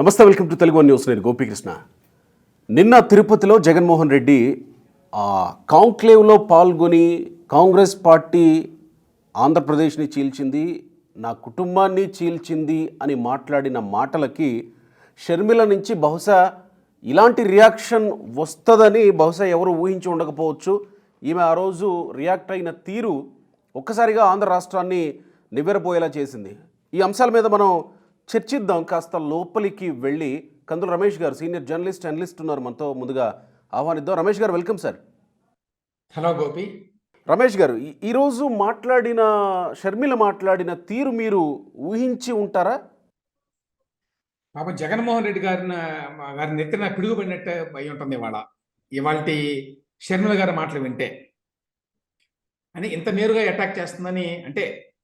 నమస్తే welcome to Telugu news. నేను గోపీకృష్ణ. నిన్న తిరుపతిలో జగన్మోహన్ రెడ్డి కాంక్లేవ్లో పాల్గొని కాంగ్రెస్ పార్టీ ఆంధ్రప్రదేశ్ని చీల్చింది నా కుటుంబాన్ని చీల్చింది అని మాట్లాడిన మాటలకి షర్మిల నుంచి బహుశా ఇలాంటి రియాక్షన్ వస్తుందని బహుశా ఎవరు ఊహించి ఉండకపోవచ్చు. ఈమె ఆ రోజు రియాక్ట్ అయిన తీరు ఒక్కసారిగా ఆంధ్ర రాష్ట్రాన్ని నివ్వెరపోయేలా చేసింది. ఈ అంశాల మీద మనం చర్చిద్దాం కాస్త లోపలికి వెళ్ళి కందుల రమేష్ గారు సీనియర్ జర్నలిస్ట్ అనలిస్ట్ ఉన్నారు మనతో ముందుగా ఆహ్వానిద్దాం. Ramesh garu welcome sir. Hello Gopi. Ramesh garu ఈ- ఈరోజు మాట్లాడిన షర్మిల మాట్లాడిన తీరు మీరు ఊహించి ఉంటారా? పాప జగన్మోహన్ రెడ్డి గారిన గారి నెత్తిన పిడుగుపడినట్టు అయి ఉంటుంది ఇవాళ. ఇవాళ షర్మిల గారి మాటలు వింటే. అని ఇంత నేరుగా అటాక్ చేస్తుందని అంటే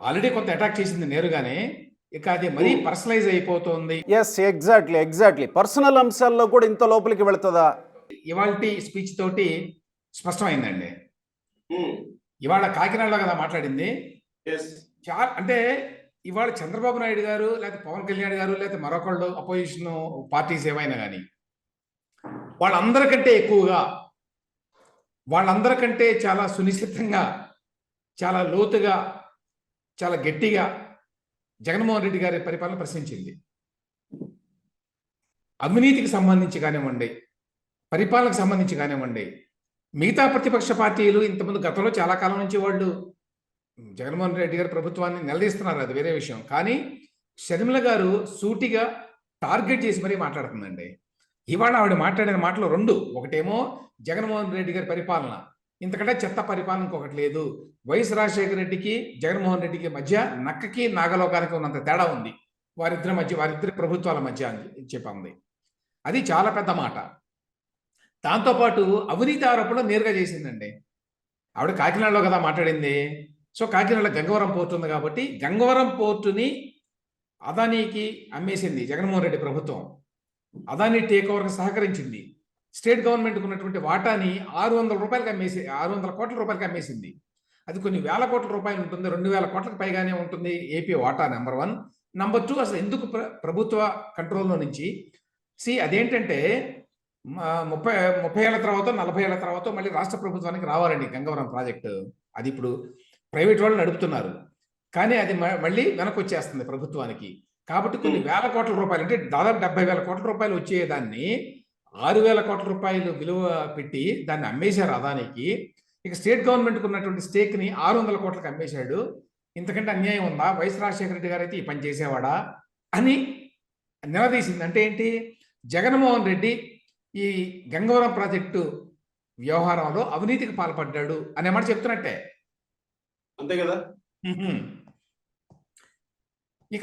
ఆల్రెడీ కొంత అటాక్ చేసింది నేరుగానే. ఇక అది మరీ పర్సనలైజ్ అయిపోతుంది. ఎస్ ఎగ్జాక్ట్లీ ఎగ్జాక్ట్లీ పర్సనల్ అంశాల్లో కూడా ఇంత లోపలికి వెళుతుందా? ఇవాళ స్పీచ్ తోటి స్పష్టమైందండి. ఇవాళ కాకినాడలో కదా మాట్లాడింది. చాలా అంటే ఇవాళ చంద్రబాబు నాయుడు గారు లేకపోతే పవన్ కళ్యాణ్ గారు లేకపోతే మరొకళ్ళు అపోజిషన్ పార్టీస్ ఏవైనా కానీ వాళ్ళందరికంటే ఎక్కువగా వాళ్ళందరికంటే చాలా సునిశ్చితంగా చాలా లోతుగా చాలా గట్టిగా జగన్మోహన్ రెడ్డి గారి పరిపాలన ప్రశ్నించింది. అవినీతికి సంబంధించి కానివ్వండి పరిపాలనకు సంబంధించి కానివ్వండి మిగతా ప్రతిపక్ష పార్టీలు ఇంతకుముందు గతంలో చాలా కాలం నుంచి వాళ్ళు జగన్మోహన్ రెడ్డి గారి ప్రభుత్వాన్ని నిలదీస్తున్నారు అది వేరే విషయం. కానీ షర్మిల గారు సూటిగా టార్గెట్ చేసి మరీ మాట్లాడుతుందండి. ఇవాళ ఆవిడ మాట్లాడిన మాటలు రెండు. ఒకటేమో జగన్మోహన్ రెడ్డి గారి పరిపాలన. ఇంతకంటే చెత్త పరిపాలన ఇంకొకటి లేదు. వైఎస్ రాజశేఖర రెడ్డికి జగన్మోహన్ రెడ్డికి మధ్య నక్కకి నాగలోకానికి ఉన్నంత తేడా ఉంది. వారిద్దరి మధ్య వారిద్దరి ప్రభుత్వాల మధ్య అని చెప్పింది అది చాలా పెద్ద మాట. దాంతోపాటు అవినీతి ఆరోపణలు నేరుగా చేసిందండి. ఆవిడ కాకినాడలో కదా మాట్లాడింది. సో కాకినాడ గంగవరం పోర్టు ఉంది కాబట్టి గంగవరం పోర్టుని అదానీకి అమ్మేసింది జగన్మోహన్ రెడ్డి ప్రభుత్వం. అదానీ టేక్ ఓవర్కి సహకరించింది. స్టేట్ గవర్నమెంట్కి ఉన్నటువంటి వాటాని ఆరు వందల రూపాయలకి అమ్మేసి ఆరు వందల కోట్ల రూపాయలకి అమ్మేసింది. అది కొన్ని వేల కోట్ల రూపాయలు ఉంటుంది రెండు వేల కోట్లకు పైగానే ఉంటుంది ఏపీ వాటా నెంబర్ వన్. నెంబర్ టూ అసలు ఎందుకు ప్ర- ప్రభుత్వ కంట్రోల్లో నుంచి? సి అదేంటంటే ముప్పై ముప్పై ఏళ్ళ తర్వాత నలభై ఏళ్ళ తర్వాత మళ్ళీ రాష్ట్ర ప్రభుత్వానికి రావాలండి గంగవరం ప్రాజెక్టు. అది ఇప్పుడు ప్రైవేట్ వాళ్ళు నడుపుతున్నారు. కానీ అది మళ్ళీ వెనక్కి వచ్చేస్తుంది ప్రభుత్వానికి. కాబట్టి కొన్ని వేల కోట్ల రూపాయలు అంటే దాదాపు డెబ్బై వేల కోట్ల రూపాయలు వచ్చేదాన్ని ఆరు వేల కోట్ల రూపాయలు విలువ పెట్టి దాన్ని అమ్మేశారు అదానికి. ఇక స్టేట్ గవర్నమెంట్కి ఉన్నటువంటి స్టేక్ని ఆరు వందల కోట్లకు అమ్మేశాడు. ఇంతకంటే అన్యాయం ఉందా? వైఎస్ రాజశేఖర రెడ్డి గారు అయితే ఈ పని చేసేవాడా? అని నిలదీసింది. అంటే ఏంటి? జగన్మోహన్ రెడ్డి ఈ గంగవరం ప్రాజెక్టు వ్యవహారంలో అవినీతికి పాల్పడ్డాడు అనే మాట చెప్తున్నట్టే. అంతే కదా. ఇక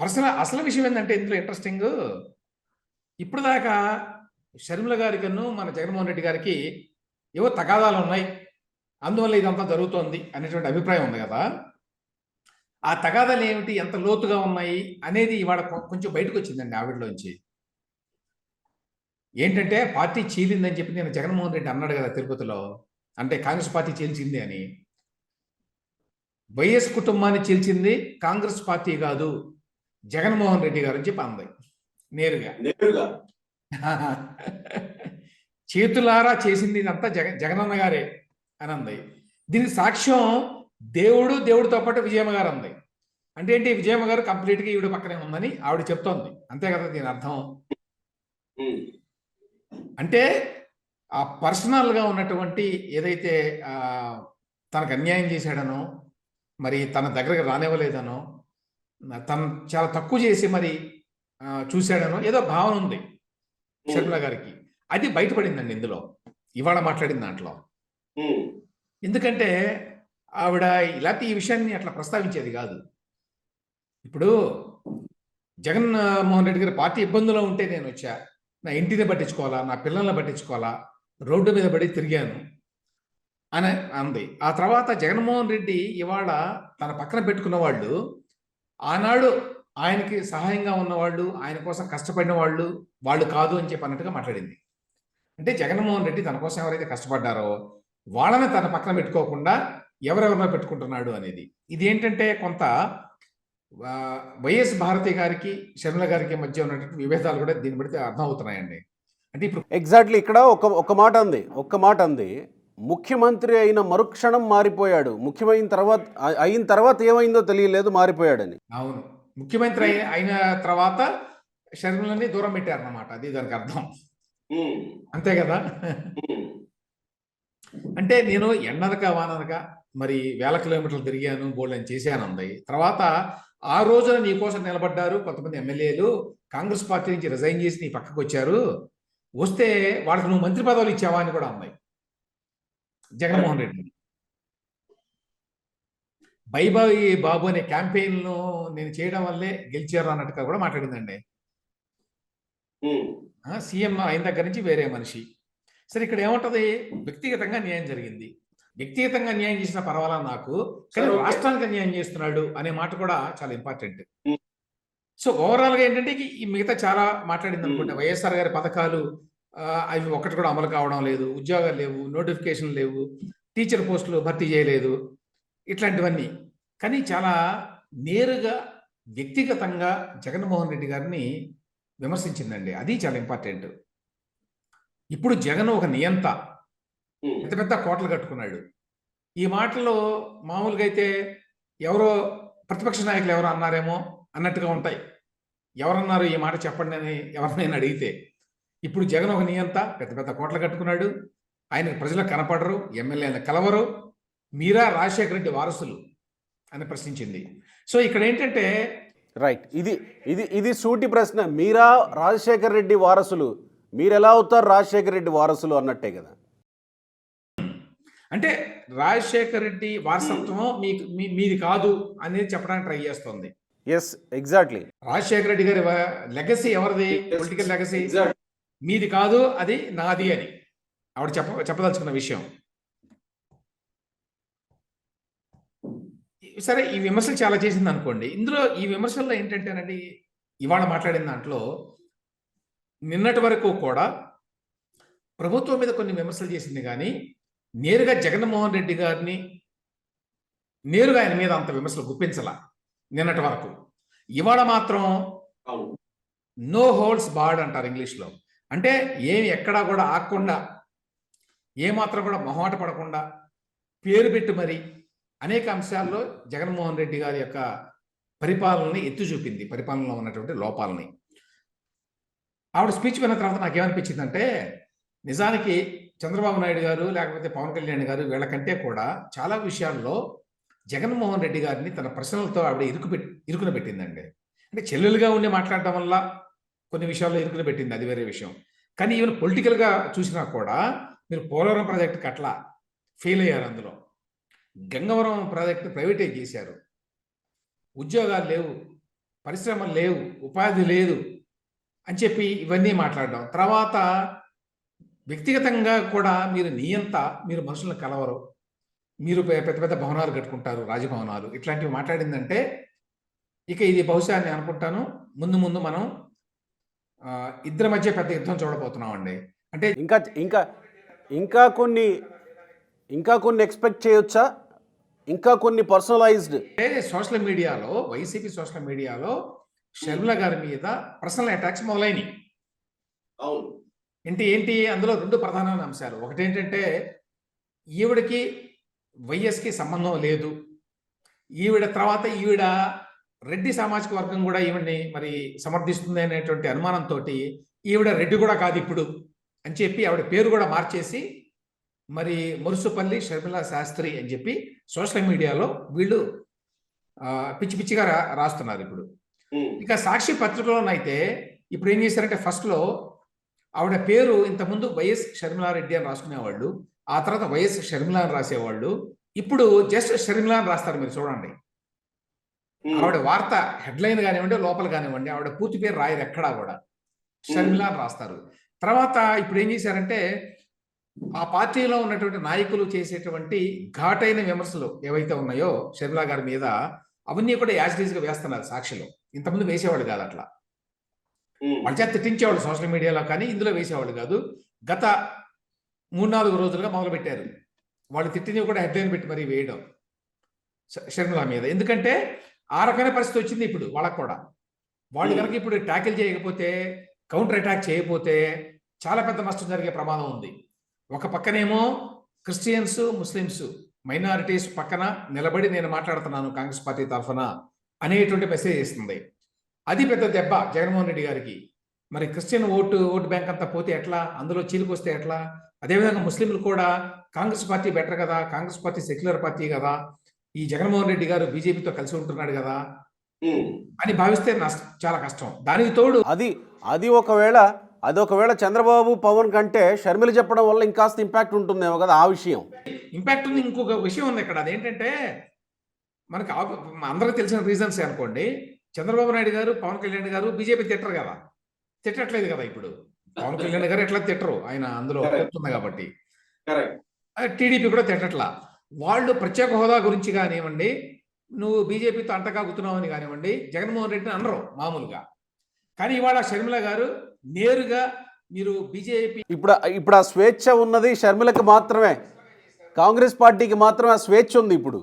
పర్సనల్ అసలు విషయం ఏంటంటే ఇందులో ఇంట్రెస్టింగ్. ఇప్పుడు దాకా షర్మిల గారి కన్ను మన జగన్మోహన్ రెడ్డి గారికి ఏవో తగాదాలు ఉన్నాయి. అందువల్ల ఇదంతా జరుగుతోంది అనేటువంటి అభిప్రాయం ఉంది కదా. ఆ తగాదాలు ఏమిటి? ఎంత లోతుగా ఉన్నాయి? అనేది ఇవాళ కొంచెం బయటకు వచ్చిందండి ఆవిడలోంచి. ఏంటంటే పార్టీ చీలిందని చెప్పి నేను జగన్మోహన్ రెడ్డి అన్నాడు కదా తిరుపతిలో. అంటే కాంగ్రెస్ పార్టీ చీల్చింది అని. వైఎస్ కుటుంబాన్ని చీల్చింది కాంగ్రెస్ పార్టీ కాదు జగన్మోహన్ రెడ్డి గారు అని చెప్పి అంది. నేరుగా. నేరుగా. చేతులారా చేసింది ఇదంతా జగ జగనన్న గారే అని అంది దీనికి సాక్ష్యం దేవుడు దేవుడితో పాటు విజయమ్మ గారు అంది. అంటే ఏంటి? విజయమ్మ గారు కంప్లీట్గా ఈవిడ పక్కనే ఉందని ఆవిడ చెప్తోంది. అంతే కదా దీని అర్థం? అంటే ఆ పర్సనల్గా ఉన్నటువంటి ఏదైతే తనకు అన్యాయం చేశాడనో మరి తన దగ్గరకు రానివ్వలేదనో తను చాలా తక్కువ చేసి మరి చూశాడనో ఏదో భావన ఉంది. షర్మిల గారికి. అది బయటపడిందండి ఇందులో. ఇవాళ మాట్లాడిన దాంట్లో. ఎందుకంటే ఆవిడ ఇలాంటి ఈ విషయాన్ని అట్లా ప్రస్తావించేది కాదు. ఇప్పుడు జగన్ మోహన్ రెడ్డి గారి పార్టీ ఇబ్బందులో ఉంటే నేను వచ్చా నా ఇంటిని పట్టించుకోవాలా నా పిల్లల్ని పట్టించుకోవాలా రోడ్డు మీద పడి తిరిగాను అని అంది. ఆ తర్వాత జగన్మోహన్ రెడ్డి ఇవాళ తన పక్కన పెట్టుకున్న వాళ్ళు ఆనాడు ఆయనకి సహాయంగా ఉన్నవాళ్ళు ఆయన కోసం కష్టపడిన వాళ్ళు వాళ్ళు కాదు అని చెప్పి అన్నట్టుగా మాట్లాడింది. అంటే జగన్మోహన్ రెడ్డి తన కోసం ఎవరైతే కష్టపడ్డారో వాళ్ళని తన పక్కన పెట్టుకోకుండా ఎవరెవరినో పెట్టుకుంటున్నాడు అనేది. ఇది ఏంటంటే కొంత వైఎస్ భారతి గారికి షర్మిల గారికి మధ్య ఉన్నటువంటి విభేదాలు కూడా దీన్ని బట్టి అర్థం అవుతున్నాయండి అంటే ఇప్పుడు ఎగ్జాక్ట్లీ ఇక్కడ ఒక ఒక మాట అంది ఒక్క మాట అంది. ముఖ్యమంత్రి అయిన మరుక్షణం మారిపోయాడు. ముఖ్యమైన తర్వాత అయిన తర్వాత ఏమైందో తెలియలేదు మారిపోయాడని. అవును. ముఖ్యమంత్రి అయి- అయిన తర్వాత షర్మిలని దూరం పెట్టారన్నమాట. అది దానికి అర్థం. అంతే కదా? అంటే నేను ఎండనక వాననక మరి వేల కిలోమీటర్లు తిరిగాను బోల్డని చేశాను అంది తర్వాత ఆ రోజున నీ కోసం నిలబడ్డారు కొంతమంది ఎమ్మెల్యేలు. కాంగ్రెస్ పార్టీ నుంచి రిజైన్ చేసి నీ పక్కకు వచ్చారు. వస్తే వాళ్ళకి నువ్వు మంత్రి పదవులు ఇచ్చావా అని కూడా అంది. జగన్మోహన్ రెడ్డి బైబాయి బాబు అనే క్యాంపెయిన్ను నేను చేయడం వల్లే గెలిచారు అన్నట్టుగా కూడా మాట్లాడిందండి. సీఎం అయిన దగ్గర నుంచి వేరే మనిషి. సరే ఇక్కడ ఏముంటది? వ్యక్తిగతంగా న్యాయం జరిగింది. వ్యక్తిగతంగా న్యాయం చేసిన పర్వాలా నాకు? కానీ. రాష్ట్రానికి న్యాయం చేస్తున్నాడు అనే మాట కూడా చాలా ఇంపార్టెంట్. సో ఓవరాల్గా ఏంటంటే ఈ- మిగతా చాలా మాట్లాడింది అనుకుంటే వైఎస్ఆర్ గారి పథకాలు అవి ఒకటి కూడా అమలు కావడం లేదు. ఉద్యోగాలు లేవు నోటిఫికేషన్ లేవు. టీచర్ పోస్టులు భర్తీ చేయలేదు. ఇట్లాంటివన్నీ. కానీ చాలా నేరుగా వ్యక్తిగతంగా జగన్మోహన్ రెడ్డి గారిని విమర్శించిందండి. అది చాలా ఇంపార్టెంట్. ఇప్పుడు జగన్ ఒక నియంత. పెద్ద పెద్ద కోటలు కట్టుకున్నాడు. ఈ మాటలు మామూలుగా అయితే ఎవరో ప్రతిపక్ష నాయకులు ఎవరు అన్నారేమో అన్నట్టుగా ఉంటాయి. ఎవరన్నారు ఈ మాట చెప్పండి అని ఎవరినైనా అడిగితే. ఇప్పుడు జగన్ ఒక నియంత పెద్ద పెద్ద కోటలు కట్టుకున్నాడు. ఆయనకు ప్రజలకు కనపడరు ఎమ్మెల్యేలు కలవరు. మీరా రాజశేఖర రెడ్డి వారసులు అని ప్రశ్నించింది. సో ఇక్కడ ఏంటంటే రైట్ ఇది ఇది ఇది సూటి ప్రశ్న. మీరా రాజశేఖర్ రెడ్డి వారసులు? మీరు ఎలా అవుతారు రాజశేఖర్ రెడ్డి వారసులు అన్నట్టే కదా. అంటే రాజశేఖర రెడ్డి వారసత్వం మీకు మీ- మీది కాదు అనేది చెప్పడానికి ట్రై చేస్తోంది. ఎస్ ఎగ్జాక్ట్లీ రాజశేఖర రెడ్డి గారి లెగసీ ఎవరిది? Political legacy? మీది కాదు అది నాది అని. ఆవిడ చెప్ప చెప్పదలుచుకున్న విషయం. సరే ఈ విమర్శలు చాలా చేసింది అనుకోండి. ఇందులో ఈ విమర్శల్లో ఏంటంటేనండి ఇవాళ మాట్లాడిన దాంట్లో నిన్నటి వరకు కూడా ప్రభుత్వం మీద కొన్ని విమర్శలు చేసింది కానీ నేరుగా జగన్మోహన్ రెడ్డి గారిని నేరుగా ఆయన మీద అంత విమర్శలు గుప్పించాల నిన్నటి వరకు. ఇవాళ మాత్రం నో హోల్డ్స్ బార్డ్ అంటారు ఇంగ్లీష్లో. అంటే ఏమి ఎక్కడా కూడా ఆగకుండా ఏమాత్రం కూడా మొహమాట పడకుండా పేరు పెట్టి మరి అనేక అంశాల్లో జగన్మోహన్ రెడ్డి గారి యొక్క పరిపాలనని ఎత్తు చూపింది. పరిపాలనలో ఉన్నటువంటి లోపాలని. ఆవిడ స్పీచ్ విన్న తర్వాత నాకేమనిపించిందంటే నిజానికి చంద్రబాబు నాయుడు గారు లేకపోతే పవన్ కళ్యాణ్ గారు వీళ్ళకంటే కూడా చాలా విషయాల్లో జగన్మోహన్ రెడ్డి గారిని తన ప్రశ్నలతో ఆవిడ ఇరుకు పెట్టి ఇరుకున పెట్టిందండి. అంటే చెల్లెలుగా ఉండి మాట్లాడటం వల్ల కొన్ని విషయాల్లో ఇరుకున పెట్టింది. అది వేరే విషయం. కానీ ఈవెన్ పొలిటికల్గా చూసినా కూడా మీరు పోలవరం ప్రాజెక్ట్ అట్లా ఫెయిల్ అయ్యారు అందులో. గంగవరం ప్రాజెక్టు ప్రైవేటైజ్ చేశారు. ఉద్యోగాలు లేవు పరిశ్రమలు లేవు ఉపాధి లేదు అని చెప్పి ఇవన్నీ మాట్లాడడం. తర్వాత వ్యక్తిగతంగా కూడా మీరు నియంత మీరు మనుషులను కలవరు. మీరు పెద్ద పెద్ద భవనాలు కట్టుకుంటారు రాజభవనాలు. ఇట్లాంటివి మాట్లాడిందంటే ఇక ఇది బహుశా నేను అనుకుంటాను ముందు ముందు మనం ఇద్దరి మధ్య పెద్ద యుద్ధం చూడబోతున్నాం అండి అంటే ఇంకా ఇంకా ఇంకా కొన్ని ఇంకా కొన్ని ఎక్స్పెక్ట్ చేయొచ్చా? ఇంకా కొన్ని పర్సనలైజ్డ్. సోషల్ మీడియాలో వైసీపీ సోషల్ మీడియాలో షర్మిల గారి మీద పర్సనల్ అటాక్స్ మొదలైనవి అవును. ఏంటి ఏంటి? అందులో రెండు ప్రధానమైన అంశాలు. ఒకటి ఏంటంటే ఈవిడకి వైఎస్కి సంబంధం లేదు. ఈవిడ తర్వాత ఈవిడ రెడ్డి సామాజిక వర్గం కూడా ఈవిడ్ని మరి సమర్థిస్తుంది అనేటువంటి అనుమానంతో ఈవిడ రెడ్డి కూడా కాదు ఇప్పుడు అని చెప్పి ఆవిడ పేరు కూడా మార్చేసి మరి మురుసుపల్లి షర్మిల శాస్త్రి అని చెప్పి సోషల్ మీడియాలో వీళ్ళు పిచ్చి పిచ్చిగా రాస్తున్నారు ఇప్పుడు. ఇక సాక్షి పత్రికలోనైతే ఇప్పుడు ఏం చేశారంటే ఫస్ట్లో ఆవిడ పేరు ఇంతకుముందు వైఎస్ షర్మిలారెడ్డి అని రాసుకునేవాళ్ళు ఆ తర్వాత వైఎస్ షర్మిల అని రాసేవాళ్ళు ఇప్పుడు జస్ట్ షర్మిల అని రాస్తారు మీరు చూడండి. ఆవిడ వార్త హెడ్లైన్ కానివ్వండి లోపల కానివ్వండి ఆవిడ పూర్తి పేరు రాయరు ఎక్కడా కూడా. షర్మిల అని రాస్తారు. తర్వాత ఇప్పుడు ఏం చేశారంటే ఆ పార్టీలో ఉన్నటువంటి నాయకులు చేసేటువంటి ఘాటైన విమర్శలు ఏవైతే ఉన్నాయో షర్మిల గారి మీద అవన్నీ కూడా యాజిటీస్గా వేస్తున్నారు సాక్షిలో. ఇంతకుముందు వేసేవాళ్ళు కాదు అట్లా. వాళ్ళ చేత తిట్టించేవాళ్ళు సోషల్ మీడియాలో కానీ ఇందులో వేసేవాళ్ళు కాదు. గత మూడు నాలుగు రోజులుగా మొదలుపెట్టారు. వాళ్ళు తిట్టినవి కూడా హెడ్లైన్ పెట్టి మరీ వేయడం షర్మిల మీద. ఎందుకంటే ఆ రకమైన పరిస్థితి వచ్చింది ఇప్పుడు వాళ్ళకు కూడా. వాళ్ళు. కనుక ఇప్పుడు ట్యాకిల్ చేయకపోతే కౌంటర్ అటాక్ చేయకపోతే చాలా పెద్ద నష్టం జరిగే ప్రమాదం ఉంది. ఒక పక్కనేమో క్రిస్టియన్స్ ముస్లిమ్స్ మైనారిటీస్ పక్కన నిలబడి నేను మాట్లాడుతున్నాను కాంగ్రెస్ పార్టీ తరఫున అనేటువంటి మెసేజ్ ఇస్తుంది. అది పెద్ద దెబ్బ జగన్మోహన్ రెడ్డి గారికి. మరి క్రిస్టియన్ ఓటు ఓటు బ్యాంక్ అంతా పోతే ఎట్లా? అందులో చీలికొస్తే ఎట్లా? అదేవిధంగా ముస్లింలు కూడా కాంగ్రెస్ పార్టీ బెటర్ కదా? కాంగ్రెస్ పార్టీ సెక్యులర్ పార్టీ కదా? ఈ జగన్మోహన్ రెడ్డి గారు బీజేపీతో కలిసి ఉంటున్నాడు కదా? అని భావిస్తే నష్టం చాలా కష్టం. దానికి తోడు అది అది ఒకవేళ అది ఒకవేళ చంద్రబాబు పవన్ కంటే షర్మిల చెప్పడం వల్ల ఇంకాస్త ఇంపాక్ట్ ఉంటుందేమో కదా ఆ విషయం. ఇంపాక్ట్ ఉంది. ఇంకొక విషయం ఉంది ఇక్కడ. అదేంటంటే మనకి అందరికీ తెలిసిన రీజన్స్ అనుకోండి. చంద్రబాబు నాయుడు గారు పవన్ కళ్యాణ్ గారు బీజేపీ తిట్టరు కదా. తిట్టట్లేదు కదా ఇప్పుడు. పవన్ కళ్యాణ్ గారు ఎట్లా తిట్టరు? ఆయన అందులో. చెప్తుంది కాబట్టి. కరెక్ట్ టీడీపీ కూడా తిట్టట్లా. వాళ్ళు ప్రత్యేక హోదా గురించి కానివ్వండి నువ్వు బీజేపీతో అంటకాగుతున్నావని కానివ్వండి జగన్మోహన్ రెడ్డిని అనరు మామూలుగా. కానీ ఇవాళ షర్మిల గారు నేరుగా మీరు బీజేపీ ఇప్పుడు ఇప్పుడు ఆ స్వేచ్ఛ ఉన్నది షర్మిలకి మాత్రమే. కాంగ్రెస్ పార్టీకి మాత్రమే ఆ స్వేచ్ఛ ఉంది ఇప్పుడు.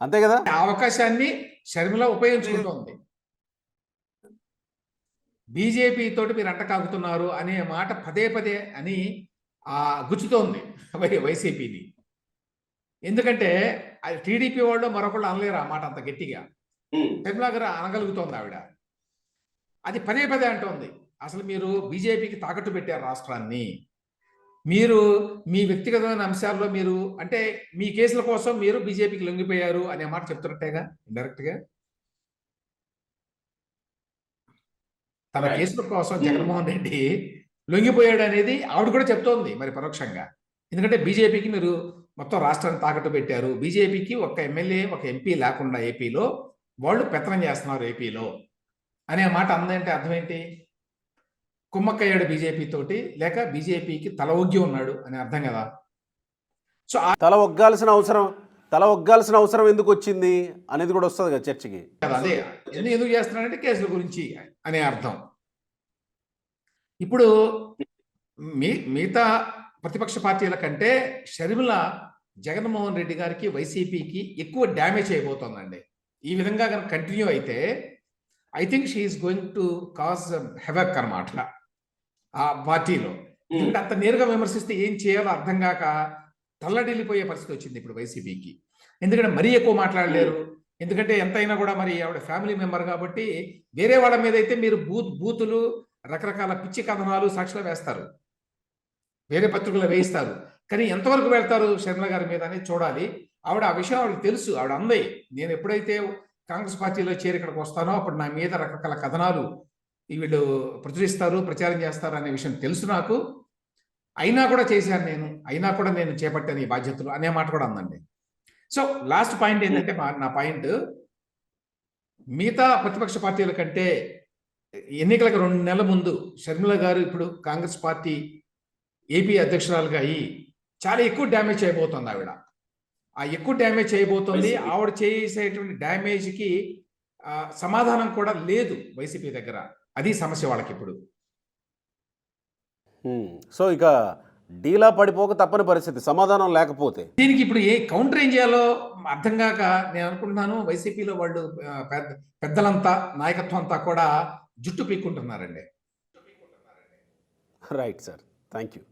అంతే కదా? ఆ అవకాశాన్ని షర్మిల ఉపయోగించుకుంటోంది. బీజేపీ తోటి మీరు అంటకాగుతున్నారు అనే మాట పదే పదే అని ఆ గుచ్చుతోంది వైసీపీని. ఎందుకంటే అది టీడీపీ వాళ్ళు మరొకళ్ళు అనలేరు ఆ మాట అంత గట్టిగా. ఉమ్, షర్మిల గారు అనగలుగుతోంది ఆవిడ. అది పదే పదే అంటోంది. అసలు మీరు బీజేపీకి తాకట్టు పెట్టారు రాష్ట్రాన్ని. మీరు మీ వ్యక్తిగతమైన అంశాల్లో మీరు అంటే మీ కేసుల కోసం మీరు బీజేపీకి లొంగిపోయారు అనే మాట చెప్తున్నట్టేగా? గా? తన. కేసుల కోసం జగన్మోహన్ రెడ్డి లొంగిపోయాడు అనేది ఆవిడ కూడా చెప్తోంది మరి పరోక్షంగా. ఎందుకంటే బీజేపీకి మీరు మొత్తం రాష్ట్రాన్ని తాకట్టు పెట్టారు. బీజేపీకి ఒక ఎమ్మెల్యే ఒక ఎంపీ లేకుండా ఏపీలో వాళ్ళు పెత్తనం చేస్తున్నారు ఏపీలో అనే మాట అందంటే అర్థం ఏంటి? కుమ్మక్కయ్యాడు బీజేపీ తోటి లేక బీజేపీకి తల ఒగ్గి ఉన్నాడు అని అర్థం కదా? సో తల ఒగ్గాల్సిన అవసరం తల ఒగ్గాల్సిన అవసరం ఎందుకు వచ్చింది అనేది కూడా వస్తుంది కదా చర్చకి. అదే. ఎందుకు ఎందుకు చేస్తున్నాడంటే కేసుల గురించి అనే అర్థం. ఇప్పుడు మీ మిగతా ప్రతిపక్ష పార్టీల కంటే షర్మిల జగన్మోహన్ రెడ్డి గారికి వైసీపీకి ఎక్కువ డ్యామేజ్ అయిపోతుందండి. ఈ విధంగా కనుక కంటిన్యూ అయితే I think she's going to cause havoc అనమాట ఆ పార్టీలో ఎందుకంటే అంత నేరుగా విమర్శిస్తే ఏం చేయాలో అర్థం కాక తల్లడిల్లిపోయే పరిస్థితి వచ్చింది ఇప్పుడు వైసీపీకి. ఎందుకంటే మరీ ఎక్కువ మాట్లాడలేరు. ఎందుకంటే ఎంతైనా కూడా మరి ఆవిడ ఫ్యామిలీ మెంబర్ కాబట్టి వేరే వాళ్ళ మీద అయితే మీరు బూత్ బూతులు రకరకాల పిచ్చి కథనాలు సాక్షులు వేస్తారు. వేరే పత్రికలు వేయిస్తారు. కానీ ఎంతవరకు వెళ్తారు శర్మిల గారి మీద అనేది చూడాలి. ఆవిడ ఆ విషయం ఆవిడకి తెలుసు. ఆవిడ అందే నేను ఎప్పుడైతే కాంగ్రెస్ పార్టీలో చేరి ఇక్కడికి వస్తానో అప్పుడు నా మీద రకరకాల కథనాలు వీళ్ళు ప్రచురిస్తారు ప్రచారం చేస్తారు అనే విషయం తెలుసు నాకు. అయినా కూడా చేశాను నేను. అయినా కూడా నేను చేపట్టాను ఈ బాధ్యతలు అనే మాట కూడా అందండి. సో లాస్ట్ పాయింట్ ఏంటంటే మా- నా పాయింట్ మిగతా ప్రతిపక్ష పార్టీల కంటే ఎన్నికలకు రెండు నెలల ముందు షర్మిల గారు ఇప్పుడు కాంగ్రెస్ పార్టీ ఏపీ అధ్యక్షురాలుగా అయ్యి చాలా ఎక్కువ డ్యామేజ్ అయిపోతుంది ఆవిడ. ఆ ఎక్కువ డ్యామేజ్ చేయబోతోంది. ఆవిడ చేసేటువంటి డ్యామేజ్కి ఆ, సమాధానం కూడా లేదు వైసీపీ దగ్గర. అది సమస్య వాళ్ళకి ఇప్పుడు హ్మ్. సో ఇక డీలా పడిపోక తప్పని పరిస్థితి. సమాధానం లేకపోతే. దీనికి ఇప్పుడు ఏ కౌంటర్ ఏం చేయాలో అర్థం కాక నేను అనుకుంటున్నాను వైసీపీలో వాళ్ళు పెద్ద పెద్దలంతా నాయకత్వం అంతా కూడా జుట్టు పీక్కుంటున్నారండి. Right sir thank you